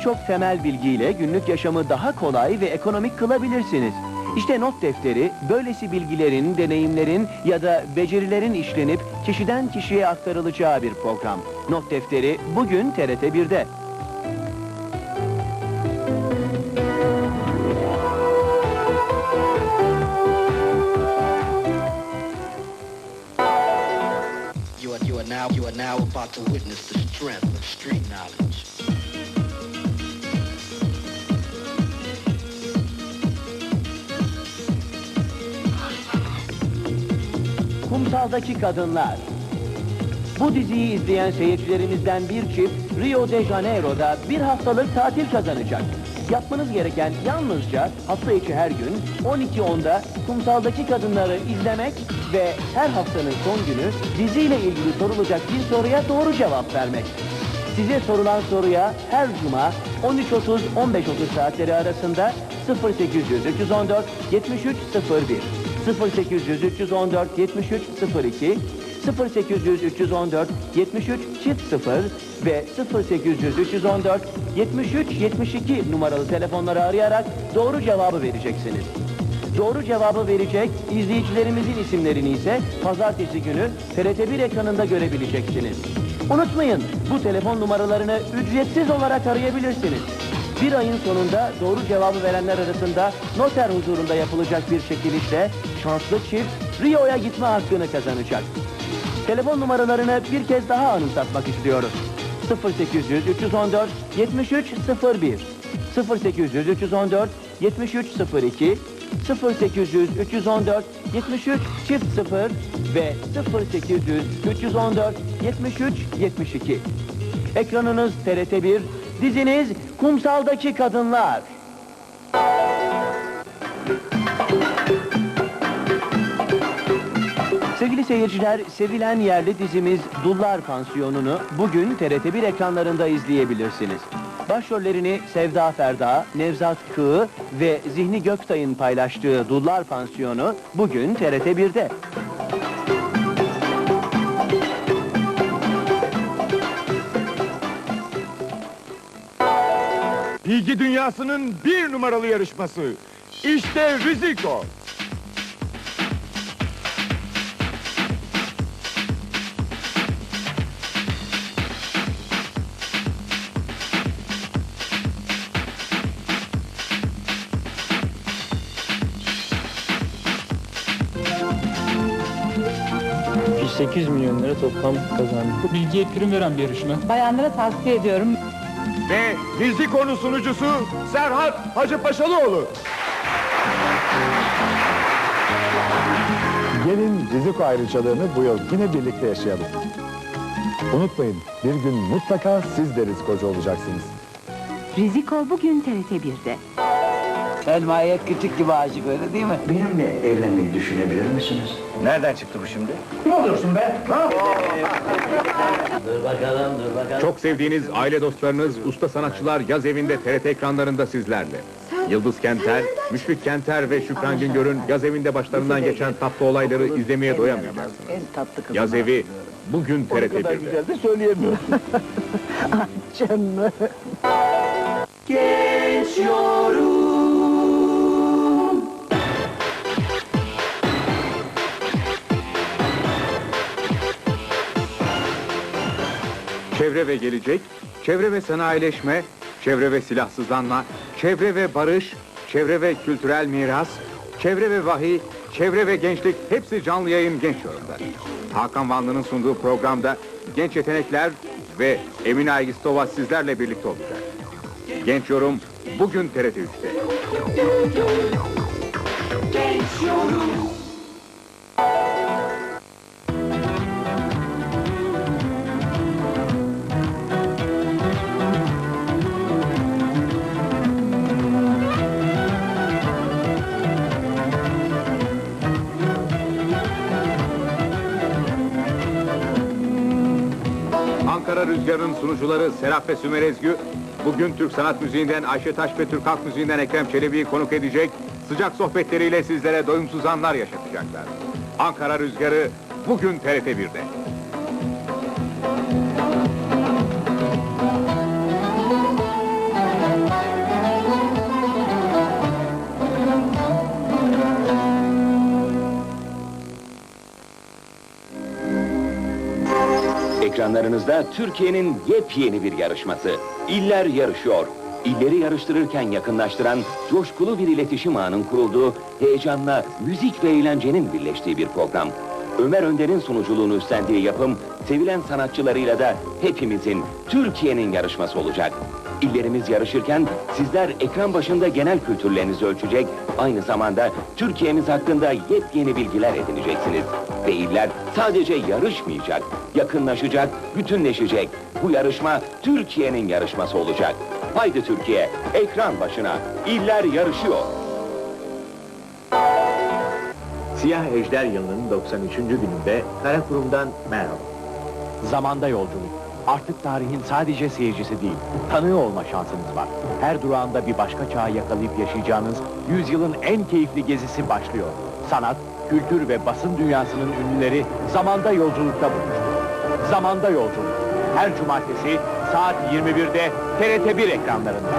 Birçok temel bilgiyle günlük yaşamı daha kolay ve ekonomik kılabilirsiniz. İşte not defteri, böylesi bilgilerin, deneyimlerin ya da becerilerin işlenip kişiden kişiye aktarılacağı bir program. Not defteri bugün TRT 1'de. You are, now about to witness the strength of street knowledge. Kumsaldaki Kadınlar. Bu diziyi izleyen seyircilerimizden bir çift Rio de Janeiro'da bir haftalık tatil kazanacak. Yapmanız gereken yalnızca hafta içi her gün 12.10'da Kumsaldaki Kadınları izlemek ve her haftanın son günü diziyle ilgili sorulacak bir soruya doğru cevap vermek. Size sorulan soruya her cuma 13.30-15.30 saatleri arasında 0800 314 7301 0800 314 7302 0800 314 73 çift 0 ve 0800 314 73 72 numaralı telefonları arayarak doğru cevabı vereceksiniz. Doğru cevabı verecek izleyicilerimizin isimlerini ise pazartesi günü TRT1 ekranında görebileceksiniz. Unutmayın bu telefon numaralarını ücretsiz olarak arayabilirsiniz. Bir ayın sonunda doğru cevabı verenler arasında noter huzurunda yapılacak bir çekilişle şanslı çift Rio'ya gitme hakkını kazanacak. Telefon numaralarını bir kez daha anımsatmak istiyoruz. 0800 314 7301 0800 314 7302 0800 314 73 çift 0 ve 0800 314 73 72. Ekranınız TRT1, diziniz Kumsaldaki Kadınlar. Sevgili seyirciler, sevilen yerli dizimiz Dullar Pansiyonu'nu bugün TRT1 ekranlarında izleyebilirsiniz. Başrollerini Sevda Ferda, Nevzat Kığ ve Zihni Göktay'ın paylaştığı Dullar Pansiyonu bugün TRT1'de. Bilgi dünyasının bir numaralı yarışması. İşte Riziko. Biz 8 milyon lira toplam kazandık. Bilgiye prim veren bir yarışma. Bayanlara tavsiye ediyorum. Ve Riziko'nun sunucusu Serhat Hacıpaşalıoğlu. Gelin Riziko ayrıcalığını bu yıl yine birlikte yaşayalım. Unutmayın bir gün mutlaka siz de rizikocu olacaksınız. Riziko bugün TRT 1'de. Elma'ya küçük gibi aşık öyle değil mi? Benimle evlenmeyi düşünebilir misiniz? Nereden çıktı bu şimdi? Ne oluyorsun be? Dur bakalım, dur bakalım. Çok sevdiğiniz aile dostlarınız, usta sanatçılar yaz evinde TRT ekranlarında sizlerle. Yıldız Kenter, Müşfik Kenter ve Şükran Güngör'ün yaz evinde başlarından geçen tatlı olayları izlemeye doyamayacaksınız. En tatlı kızım. Yaz evi bugün TRT 1'de. de söyleyemiyorsun. Canım. Çevre ve gelecek, çevre ve sanayileşme, çevre ve silahsızlanma, çevre ve barış, çevre ve kültürel miras, çevre ve vahiy, çevre ve gençlik hepsi canlı yayın genç yorumda. Hakan Vanlı'nın sunduğu programda genç yetenekler ve Emine Aygistova sizlerle birlikte olacak. Genç yorum bugün TRT 3'te. Ankara Rüzgarı'nın sunucuları Serap ve Sümer Ezgü, bugün Türk sanat müziğinden Ayşe Taş ve Türk halk müziğinden Ekrem Çelebi'yi konuk edecek, sıcak sohbetleriyle sizlere doyumsuz anlar yaşatacaklar. Ankara Rüzgarı bugün TRT 1'de. Ekranlarınızda Türkiye'nin yepyeni bir yarışması. İller yarışıyor. İlleri yarıştırırken yakınlaştıran, coşkulu bir iletişim ağının kurulduğu, heyecanla müzik ve eğlencenin birleştiği bir program. Ömer Önder'in sunuculuğunu üstlendiği yapım, sevilen sanatçılarıyla da hepimizin, Türkiye'nin yarışması olacak. İllerimiz yarışırken sizler ekran başında genel kültürlerinizi ölçecek, aynı zamanda Türkiye'miz hakkında yepyeni bilgiler edineceksiniz. Ve iller sadece yarışmayacak, yakınlaşacak, bütünleşecek. Bu yarışma Türkiye'nin yarışması olacak. Haydi Türkiye, ekran başına. İller yarışıyor. Siyah Ejder yılının 93. gününde Karakurum'dan merhaba. Zamanda yolculuk. Artık tarihin sadece seyircisi değil, tanığı olma şansınız var. Her durağında bir başka çağı yakalayıp yaşayacağınız yüzyılın en keyifli gezisi başlıyor. Sanat, kültür ve basın dünyasının ünlüleri zamanda yolculukta buluştu. Zamanda yolculuk. Her cumartesi saat 21'de TRT1 ekranlarında.